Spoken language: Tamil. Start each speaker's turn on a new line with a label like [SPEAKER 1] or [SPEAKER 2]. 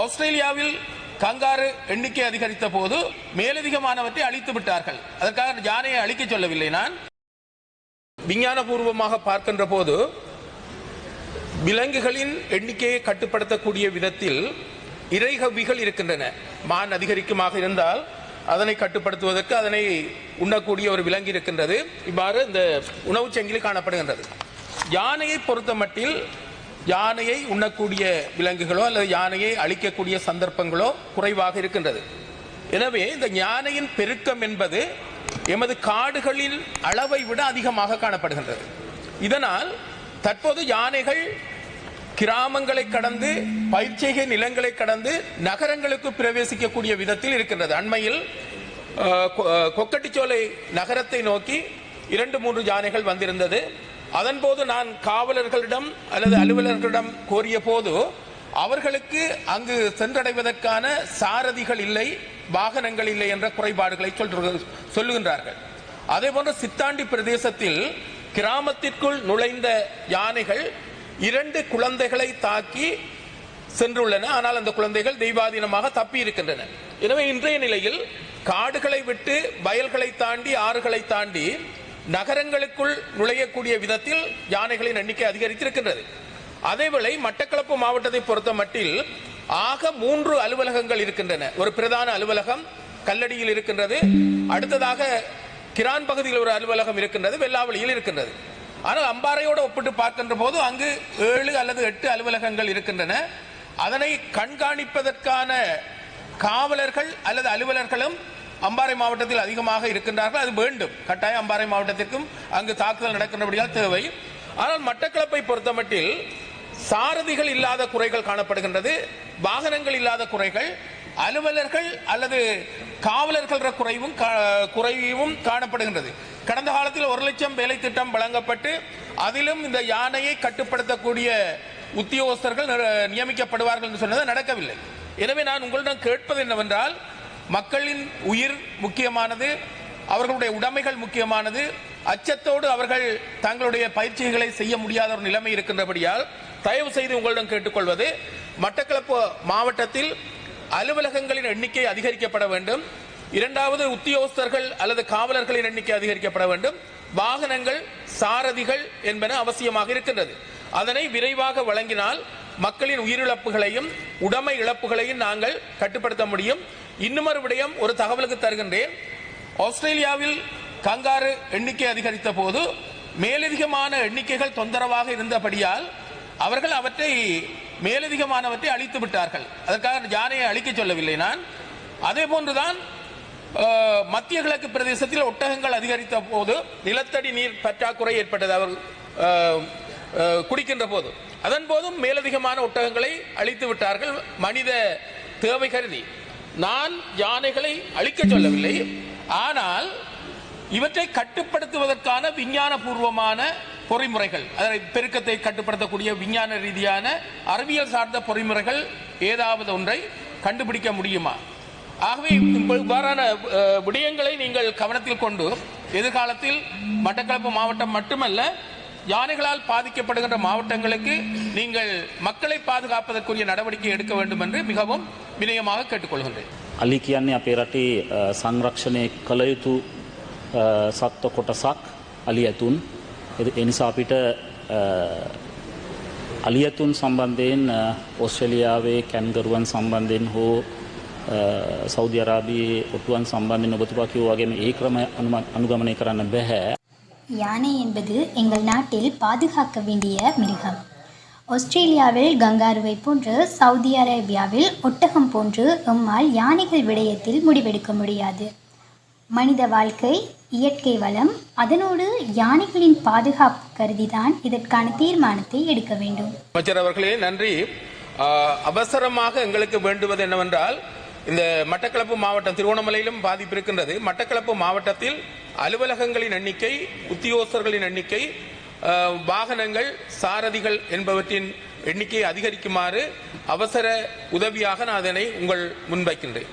[SPEAKER 1] ஆஸ்திரேலியாவில் கங்காரு எண்ணிக்கை அதிகரித்த போது மேலதிகமானவற்றை அழித்து விட்டார்கள். அதற்காக யானையை அழிக்க சொல்லவில்லை நான். விஞ்ஞானபூர்வமாக பார்க்கின்ற போது விலங்குகளின் எண்ணிக்கையை கட்டுப்படுத்தக்கூடிய விதத்தில் இறைகவிகள் இருக்கின்றன. மான் அதிகரிக்குமாக இருந்தால் அதனை கட்டுப்படுத்துவதற்கு அதனை உண்ணக்கூடிய ஒரு விலங்கு இருக்கின்றது. இவ்வாறு இந்த உணவுச் சங்கிலி காணப்படுகின்றது. யானையை பொறுத்த மட்டில் யானையை உண்ணக்கூடிய விலங்குகளோ அல்லது யானையை அழிக்கக்கூடிய சந்தர்ப்பங்களோ குறைவாக இருக்கின்றது. எனவே இந்த யானையின் பெருக்கம் என்பது எமது காடுகளின் அளவை விட அதிகமாக காணப்படுகின்றது. இதனால் தற்போது யானைகள் கிராமங்களை கடந்து பயிற்சிகை நிலங்களை கடந்து நகரங்களுக்கு பிரவேசிக்கக்கூடிய விதத்தில் இருக்கின்றது. அண்மையில் கொ- கொக்கட்டிச்சோலை நகரத்தை நோக்கி இரண்டு மூன்று யானைகள் வந்திருந்தது. அதன்போது நான் காவலர்களிடம் அல்லது அலுவலர்களிடம் கோரிய போது அவர்களுக்கு அங்கு சென்றடைவதற்கான சாரதிகள் இல்லை வாகனங்கள் இல்லை என்ற குறைபாடுகளை சொல்லுகின்றார்கள். அதே போன்ற சித்தாண்டி பிரதேசத்தில் கிராமத்திற்குள் நுழைந்த யானைகள் இரண்டு குழந்தைகளை தாக்கி சென்றுள்ளன. ஆனால் அந்த குழந்தைகள் தெய்வாதீனமாக தப்பி இருக்கின்றன எனவே இன்றைய நிலையில் காடுகளை விட்டு வயல்களை தாண்டி ஆறுகளை தாண்டி நகரங்களுக்குள் நுழையக்கூடிய விதத்தில் யானைகளின் எண்ணிக்கை அதிகரித்திருக்கின்றது. அதேவேளை மட்டக்களப்பு மாவட்டத்தை பொறுத்த மட்டில் ஆக மூன்று அலுவலகங்கள் இருக்கின்றன. ஒரு பிரதான அலுவலகம் கல்லடியில் இருக்கின்றது. அடுத்ததாக கிரான் பகுதியில் ஒரு அலுவலகம் இருக்கின்றது. வெள்ளாவளியில் இருக்கின்றது. ஆனால் அம்பாறையோடு ஒப்பிட்டு பார்க்கின்ற போது அங்கு ஏழு அல்லது எட்டு அலுவலகங்கள் இருக்கின்றன. அதனை கண்காணிப்பதற்கான காவலர்கள் அல்லது அலுவலர்களும் அம்பாறை மாவட்டத்தில் அதிகமாக இருக்கின்றார்கள். அது வேண்டும். கட்டாயம் அம்பாறை மாவட்டத்திற்கும் அங்கு தாக்குதல் நடக்கின்றபடியால் தேவை. ஆனால் மட்டக்களப்பை பொறுத்தமட்டில் சாரதிகள் இல்லாத குறைகள் காணப்படுகின்றது. வாகனங்கள் இல்லாத குறைகள் அலுவலர்கள் அல்லது காவலர்கள் குறைவும் கா- குறைவும் காணப்படுகின்றது. கடந்த காலத்தில் ஒரு லட்சம் வேலை திட்டம் வழங்கப்பட்டு அதிலும் இந்த யானையை கட்டுப்படுத்தக்கூடிய உத்தியோகஸ்தர்கள் நியமிக்கப்படுவார்கள் என்று சொன்னது நடக்கவில்லை. எனவே நான் உங்களிடம் கேட்பது என்னவென்றால் மக்களின் உயிர் முக்கியமானது அவர்களுடைய உடைமைகள் முக்கியமானது அச்சத்தோடு அவர்கள் தங்களுடைய பயிற்சிகளை செய்ய முடியாத ஒரு நிலைமை இருக்கின்றபடியால் தயவு செய்து உங்களிடம் கேட்டுக்கொள்வது மட்டக்களப்பு மாவட்டத்தில் அலுவலகங்களின் எண்ணிக்கை அதிகரிக்கப்பட வேண்டும். இரண்டாவது உத்தியோகஸ்தர்கள் அல்லது காவலர்களின் எண்ணிக்கை அதிகரிக்கப்பட வேண்டும். வாகனங்கள் சாரதிகள் என்பன அவசியமாக இருக்கின்றது. அதனை விரைவாக வழங்கினால் மக்களின் உயிரிழப்புகளையும் உடைமை இழப்புகளையும் நாங்கள் கட்டுப்படுத்த முடியும். இன்னுமொரு விடயம் ஒரு தகவலுக்கு தருகின்றேன். ஆஸ்திரேலியாவில் கங்காரு எண்ணிக்கை அதிகரித்த போது மேலதிகமான எண்ணிக்கைகள் தொந்தரவாக இருந்தபடியால் அவர்கள் அவற்றை மேலதிகமானவற்றை அழித்து விட்டார்கள். அதற்காக யானையை அழிக்க சொல்லவில்லை நான். அதே போன்றுதான் மத்திய கிழக்கு பிரதேசத்தில் ஒட்டகங்கள் அதிகரித்த போது நிலத்தடி நீர் பற்றாக்குறை ஏற்பட்டது. அவர் குடிக்கின்ற போது. அதன் போதும் மேலதிகமான ஒட்டகங்களை அழித்து விட்டார்கள் மனித தேவை கருதி. நான் யானைகளை அழிக்க சொல்லவில்லை. ஆனால் இவற்றை கட்டுப்படுத்துவதற்கான விஞ்ஞான பூர்வமான பொறிமுறைகள் அதனை பெருக்கத்தை கட்டுப்படுத்தக்கூடிய விஞ்ஞான ரீதியான அறிவியல் சார்ந்த பொறிமுறைகள் ஏதாவது ஒன்றை கண்டுபிடிக்க முடியுமா? ஆகவே இவ்வாறான விடயங்களை நீங்கள் கவனத்தில் கொண்டு எதிர்காலத்தில் மட்டக்களப்பு மாவட்டம் மட்டுமல்ல யானைகளால் பாதிக்கப்படுகின்ற மாவட்டங்களுக்கு நீங்கள் மக்களை பாதுகாப்பதற்குரிய நடவடிக்கை எடுக்க வேண்டும் என்று மிகவும் வினயமாக கேட்டுக்கொள்கின்றேன்
[SPEAKER 2] අලි කියන්නේ අපේ රටේ අ, සංරක්ෂණය කළ යුතු අ, සත්ව කොටසක් අලි ඇතුන් එ- එනිසා අපිට අ, අලි ඇතුන් සම්බන්ධයෙන් අ, ඔස්ට්‍රලියාවේ කැන්ගරුවන් සම්බන්ධයෙන් හෝ අ, සෞදි අරාබී ඔටුවන් සම්බන්ධයෙන් ඔබතුපා කිව්වා වගේම ඒ ක්‍රම අනුම- අනුගමනය කරන්න බැහැ
[SPEAKER 3] யானை என்பது எங்கள் நாட்டில் பாதுகாக்க வேண்டிய மிருகம். ஆஸ்திரேலியாவில் கங்காருவை போன்று சவுதி அரேபியாவில் ஒட்டகம் போன்று எம்மால் யானைகள் விடயத்தில் முடிவெடுக்க முடியாது. மனித வாழ்க்கை இயற்கை வளம் அதனோடு யானைகளின் பாதுகாப்பு கருதிதான் இதற்கான தீர்மானத்தை எடுக்க வேண்டும்.
[SPEAKER 1] அமைச்சர் அவர்களே நன்றி. அவசரமாக எங்களுக்கு வேண்டுவது என்னவென்றால் இந்த மட்டக்களப்பு மாவட்டம் திருவண்ணாமலையிலும் பாதிப்பு இருக்கின்றது. மட்டக்களப்பு மாவட்டத்தில் அலுவலகங்களின் எண்ணிக்கை உத்தியோகஸ்தர்களின் எண்ணிக்கை வாகனங்கள் சாரதிகள் என்பவற்றின் எண்ணிக்கையை அதிகரிக்குமாறு அவசர உதவியாக நான் அதனை உங்கள் முன்வைக்கின்றேன்